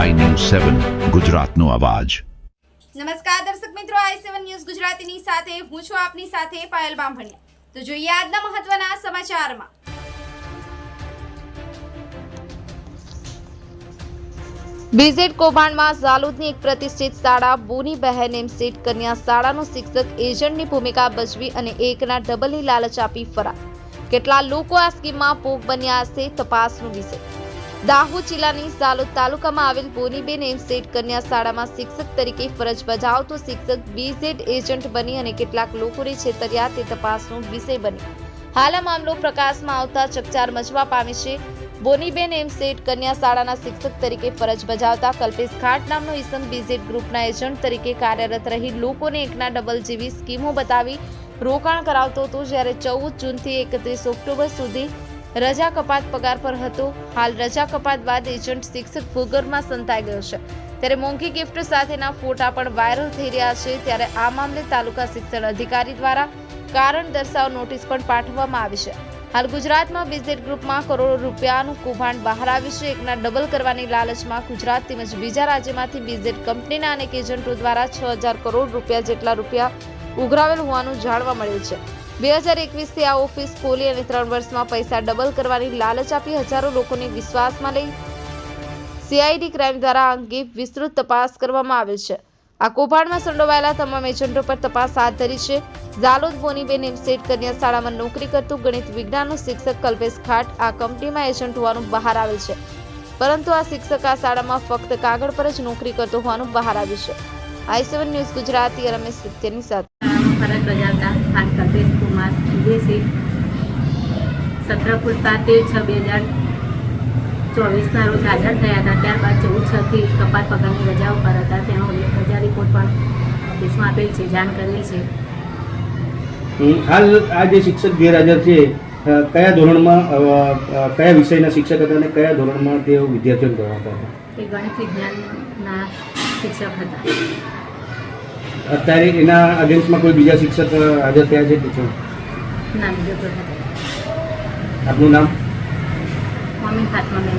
સેવન ગુજરાતનો અવાજ. નમસ્કાર દર્શક મિત્રો આઈ સેવન ન્યૂઝ ગુજરાતીની સાથે હું છું આપની સાથે પાયલ બામભણિયા. તો જોઈએ આજના મહત્વના સમાચારમાં. બીઝેડ કૌભાંડમાં ઝાલુદની એક પ્રતિષ્ઠિત શાળા બોની બહેન એમ સીટ કન્યા શાળાનો શિક્ષક એજન્ટની ભૂમિકા ભજવી અને એકના ડબલની લાલચ આપી ફરાર. કેટલા લોકો આ સ્કીમમાં ભોગ બન્યા હશે તપાસનો વિષય. દાહોદ જિલ્લાની સાલોદ તાલુકામાં આવેલ બોનીબેન એમ સેટ કન્યા શાળામાં શિક્ષક તરીકે ફરજ બજાવતો શિક્ષક બીઝેડ એજન્ટ બની અને કેટલાક લોકોને છેતર્યા તે તપાસનો વિષય બન્યો. હાલ મામલો પ્રકાશમાં આવતા ચકચાર મચવા પામી છે. બોનીબેન એમ સેટ કન્યા શાળાના શિક્ષક તરીકે ફરજ બજાવતા કલ્પેશ ખાટ નામનો ઈસમ બીઝેડ ગ્રુપના એજન્ટ તરીકે કાર્યરત રહી લોકોને એકના ડબલ જેવી સ્કીમો બતાવી રોકાણ કરાવતો હતો જ્યારે ચૌદ જૂનથી એકત્રીસ ઓક્ટોબર સુધી રજા કપાત પગાર પર હતો. હાલ રજા કપાત બાદ એજન્ટ શિક્ષક ભૂગર્ભમાં સંતાઈ ગયો છે. ત્યારે મોંઘી ગિફ્ટ સાથેના ફોટા પણ વાયરલ થઈ રહ્યા છે. ત્યારે આ મામલે તાલુકા શિક્ષણ અધિકારી દ્વારા કારણ દર્શાવ નોટિસ પણ પાઠવવામાં આવી છે. હાલ ગુજરાતમાં બિઝનેસ ગ્રુપમાં કરોડો રૂપિયાનું કૌભાંડ બહાર આવ્યું છે. એકના ડબલ કરવાની લાલચમાં ગુજરાત તેમજ બીજા રાજ્યમાંથી બિઝનેસ કંપનીના અનેક એજન્ટો દ્વારા છ કરોડ રૂપિયા જેટલા રૂપિયા ઉઘરાવેલ હોવાનું જાણવા મળ્યું છે. બે હજાર એકવીસથી આ ઓફિસ ખોલી અને ત્રણ વર્ષમાં પૈસા ડબલ કરવાની લાલચ આપી હજારો લોકોને વિશ્વાસમાં લઈ સીઆઈડી ક્રાઇમ દ્વારા અંગે વિસ્તૃત તપાસ કરવામાં આવે છે. આ કૌભાંડમાં સંડોવાયેલા તમામ એજન્ટો પર તપાસ હાથ ધરી છે. ઝાલોદ બોનીબેન એમસેટ કન્યા શાળામાં નોકરી કરતું ગણિત વિજ્ઞાનનું શિક્ષક કલ્પેશ ખાટ આ કંપનીમાં એજન્ટ હોવાનું બહાર આવેલ છે. પરંતુ આ શિક્ષક આ શાળામાં ફક્ત કાગળ પર જ નોકરી કરતો હોવાનું બહાર આવ્યું છે. I seven news Gujarati Ramesh સત્યની સાથે. ફરજ બજાવતા ખાન કલ્પેશ કુમાર વિદેશી સત્ર પૂરતા તેર છ બે હજાર ચોવીસના રોજ હાજર થયા હતા. ત્યારબાદ ચૌદ છથી કપાત પગારની રજાઓ ઉપર હતા. તેનો રજા રિપોર્ટ પણ ઓફિસમાં આપેલ છે જાણ કરેલ છે. હાલ આ જે શિક્ષક ગેરહાજર છે કયા ધોરણમાં કયા વિષયના શિક્ષક હતા અને કયા ધોરણમાં તેઓ વિદ્યાર્થીઓ ભણાવતા હતા? એ ગણિત વિજ્ઞાનના શિક્ષક હતા. અત્યારે એના અગેન્સ્ટમાં કોઈ બીજા શિક્ષક હાજર થયા છે હતા આપનું નામ? મમ્મી ફાતમા બેન